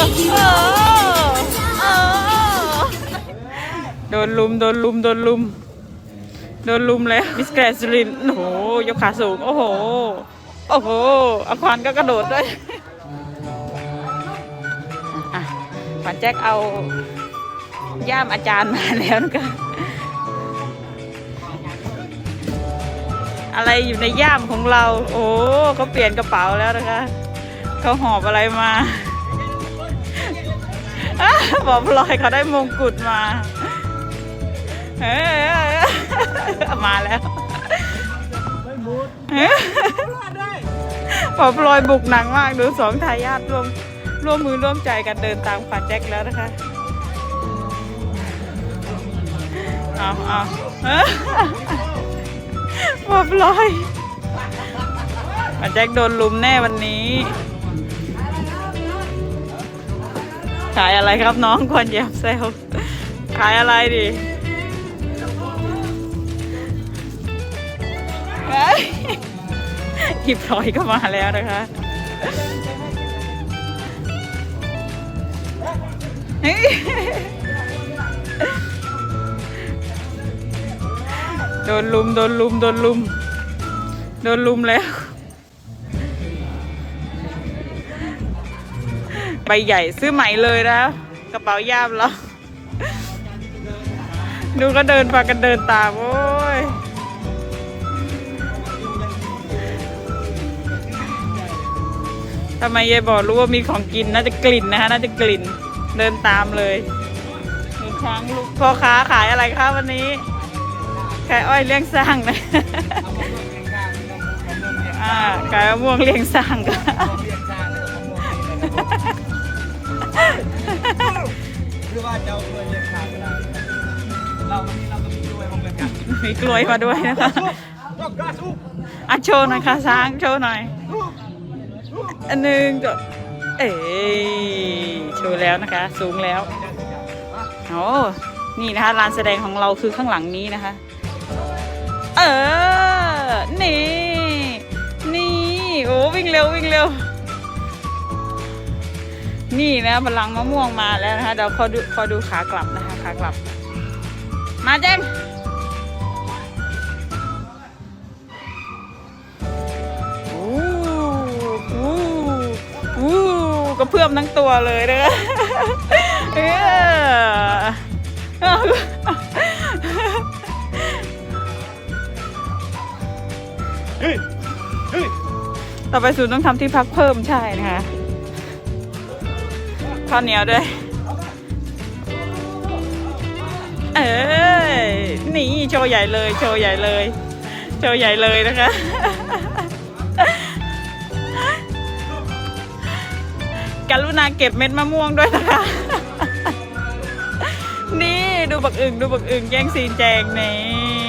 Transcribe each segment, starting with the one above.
เออเออโดนลุมโดนลุมโดนลุมโดนลุมแล้วมิสแกรนสุรินโอ้โหยกขาสูง โอ้โห โอ้โหอควานก็กระโดดด้วยอะขวัญแจ็คเอาย่ามอาจารย์มาแล้วนะคะอะไรอยู่ในย่ามของเรา โอ้เขาเปลี่ยนกระเป๋าแล้วนะคะเขาหอบอะไรมา บอกพลอยเขาได้มงกุฎมาเอ้ยมาแล้วบอกพลอยบุกหนังมากดูสองทายาทร่วมร่วมมือร่วมใจกันเดินตามขวัญแจ็คแล้วนะคะเอาเอาเอ้ยบอกพลอยแจ็คโดนลุมแน่วันนี้ ขายอะไรครับน้องควรเยียบเซลขายอะไรดิเฮ้ยฮิปพลอยก็มาแล้วนะคะเฮ้ยโดนลุม โดนลุม โดนลุม โดนลุมแล้ว ใบใหญ่ซื้อใหม่เลยนะ กระเป๋าย่ามแล้ว ดูก็เดินพากันเดินตามโอ้ยทำไมยายบอกรู้ว่ามีของกินน่าจะกลิ่นนะคะน่าจะกลิ่นเดินตามเลยมีช้างลูกพ่อค้าขายอะไรคะวันนี้ขายอ้อยเลี้ยงสร้างนะอ่าขายมะม่วงเลี้ยงสร้างกั นหรือว่าจะเอาเงินเลี้ยงขาดก็ได้เราวันนี้เราก็มีด้วยมาเหมือนกันมีกล้วยมาด้วยนะคะก็กล้าสู้อะโชว์หน่อยค่ะช้างโชว์หน่อยอันหนึ่งก็เอ๋โชว์แล้วนะคะ สูงแล้วโอ้นี่นะคะลานแสดงของเราคือข้างหลังนี้นะคะ เออ นี่ นี่ โอ้วิ่งเร็ววิ่งเร็ว นี่นะพลังมะม่วงมาแล้วนะคะเดี๋ยวขอดูขอดูขากลับนะคะขากลับ มาเจ้งอู้อู้อู้กระเพื่อมทั้งตัวเลยนะเออต่อไปศูนต้องทำที่พักเพิ่มใช่นะคะ ข้าวเหนียวด้วย เออนี่โชว์ใหญ่เลยโชว์ใหญ่เลย โชว์ใหญ่เลยนะคะ กรุณาเก็บเม็ดมะม่วงด้วยนะคะ นี่ดูบักอึ่งดูบักอึ่งแย่งซีนแจงนี่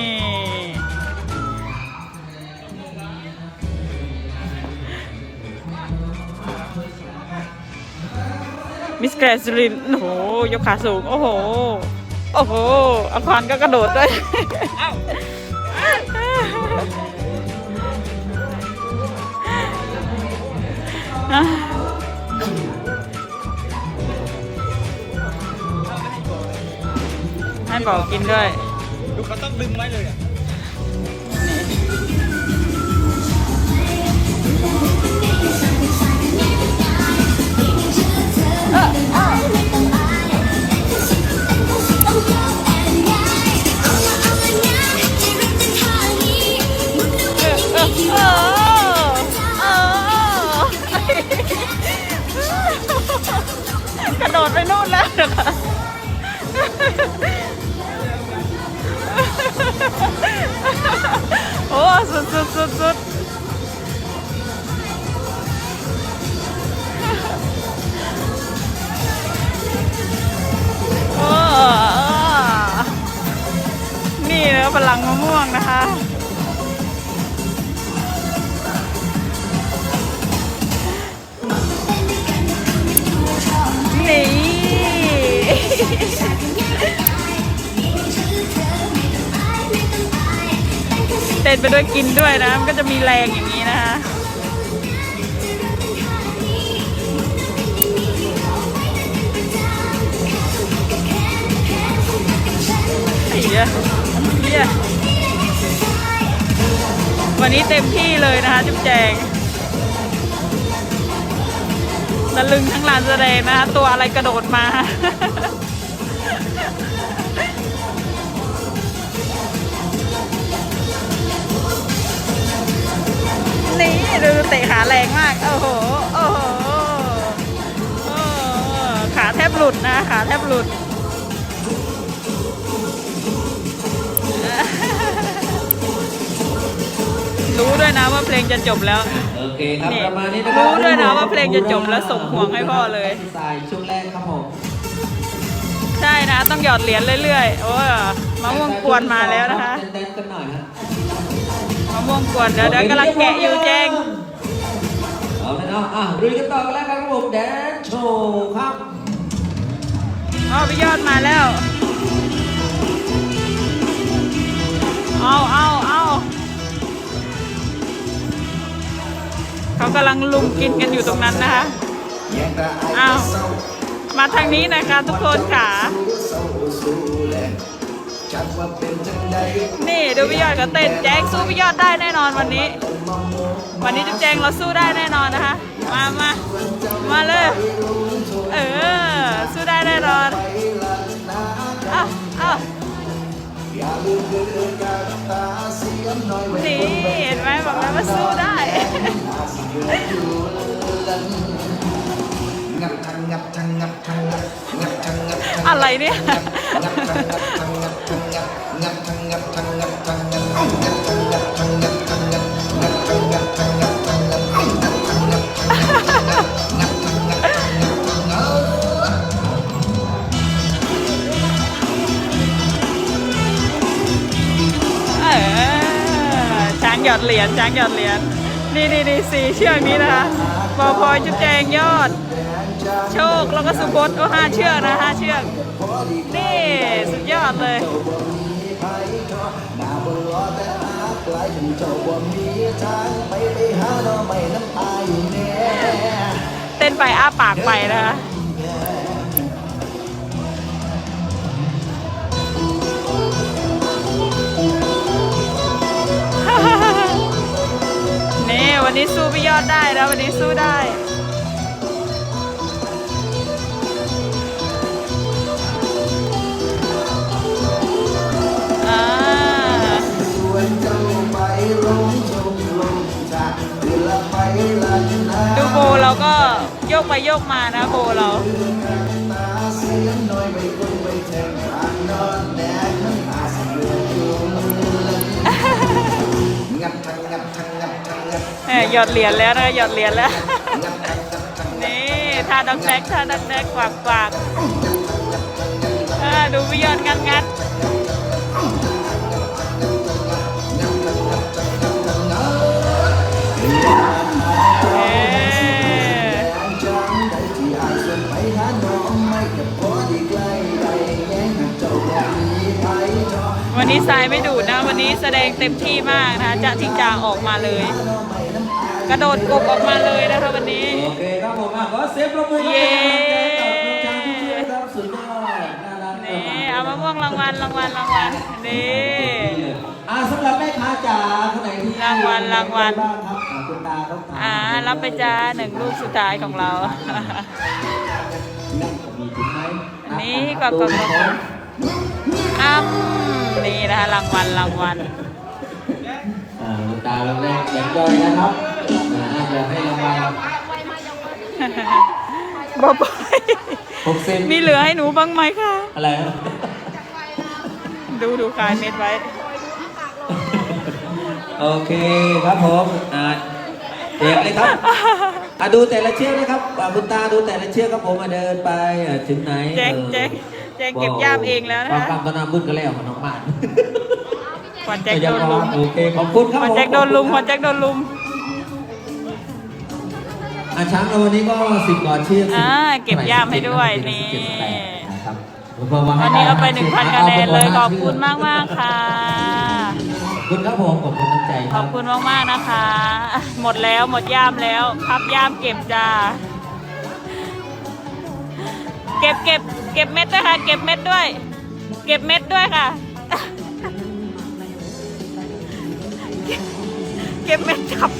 มิสแกรนสุรินทร์โอ้โห ยกขาสูง โอ้โห โอ้โหอควานก็กระโดดด้วยให้บอกกินด้วยดูเขาต้องดึงไว้เลยอะ ลังมะม่วงนะคะ นี่เต้นไปด้วยกินด้วยนะ มันก็จะมีแรงอย่างนี้นะคะ哎呀！ อะวันนี้เต็มที่เลยนะคะ จุ๊บแจงตะลึงทั้งลานแสดงนะคะตัวอะไรกระโดดมา นี่ดูเตะขาแรงมาก โอ้โห โอ้โหโอ้โหขาแทบหลุดนะ ขาแทบหลุด รู้ด้วยนะว่าเพลงจะจบแล้ว โอเคครับนี่ประมาณนี้นะครู้รับด้วยนะว่าเพลงจะจบแล้วส่งห่วงให้พ่อเลย สายช่วงแรกครับผมใช่นะ ต้องหยอดเหรียญเรื่อยๆ โอ้ยมะม่วงกวนมาแล้วนะคะเต้นๆกันหน่อยฮะมะม่วงกวนเดี๋ยวเดี๋ยวกำลังแกะอยู่แจงเอาเลยเนาะอะลุยกันต่อกันแล้วครับผมแดนโชว์ครับอ๋อพี่ยอดมาแล้ว เอาเอา กำลังลุมกินกันอยู่ตรงนั้นนะคะอ้าวมาทางนี้นะคะทุกคนค่ะ นี่ดูพี่ยอดก็เต้นแจ้งสู้พี่ยอดได้แน่นอนวันนี้ วันนี้จุ๊บแจงเราสู้ได้แน่นอนนะคะ มามามาเลยเออสู้ได้แน่นอนเอ้าเอ้านี่เห็นไหมบอกแล้วว่าสู้ได้ อะไรเนี่ย เออช้างหยอดเหรียญช้างหยอดเหรียญ นี่นี่นี่สี่เชือกนี้นะคะบอพลอยจุ๊บแจงยอด โชคแล้วก็สุพจน์ก็ห้าเชือกนะห้าเชือก นี่สุดยอดเลยเต้นไปอ้าปากไปนะคะ นี่วันนี้สู้พี่ยอดได้แล้ววันนี้สู้ได้าดูโบเราก็โยกไปโยกมานะโบเรา หยอดเหรียญแล้วนะหยอดเหรียญแล้ว นี่ท่าดอกแดกท่าดอกแดกกวากกวากดูพี่ยอดงัดงัดวันนี้สายไม่ดูดนะ วันนี้แสดงเต็มที่มากนะคะจะทิ้งจางออกมาเลย กระโดดกบออกมาเลยนะคะวันนี้ โอเคครับผมอะขอเสียงปรบมือเย้กับน้องช้างทุกเชือกครับสุดยอดน่ารักนี่เอามะม่วงรางวัลรางวัลรางวัลนี่อ่าสำหรับแม่ค้าจ๋าคนไหนที่รางวัลรางวัลบ้างครับอ่าคุณตาต้องถามอ่ารับไปจ้าหนึ่งลูกสุดท้ายของเรานี่กดกดกดกดอ้ำนี่นะคะรางวัลรางวัลอ่าคุณตาเราแรกอย่างย่อยนะครับ อ่าน่าจะให้รางวัลบอบอยหกสิบมีเหลือให้หนูบ้างไหมคะอะไรนะดูดูคายเม็ดไว้ โอเคครับผมอ่าเด็กเลยครับอะดูแต่ละเชือกนะครับอ่าคุณตาดูแต่ละเชือกครับผมมาเดินไปอะถึงไหนแจ๊กออแจ๊กแจ๊กเก็บย่ามเองแล้วนะความคะกำตนาบุญก็แล้วของน้องหมานขวัญแจ็คโดนลุมโอเคขอบคุณครับขวัญผมแจ็คโดนลุมขวัญแจ็คโดนลุมาช้างเราวันนี้ก็สิบก่อนเชือกอ่าเก็บย่ามให้ด้วยนี่วันนี้เอาไปหนึ่งพันคะแนนเลยขอบคุณมากมากค่ะคุณครับผมขอบคุณน้ำใจขอบคุณมากมากนะคะ หมดแล้วหมดย่ามแล้วพับย่ามเก็บจ้าเก็บเก็บเก็บเม็ดด้วยค่ะ เก็บเม็ดด้วย เก็บเม็ดด้วยค่ะ เก็บเม็ดจับ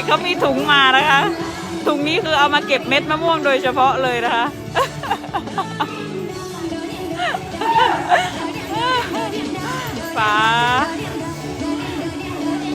กเขามีถุงมานะคะ ถุงนี้คือเอามาเก็บเม็ดมะม่วงโดยเฉพาะเลยนะคะ ฟ้า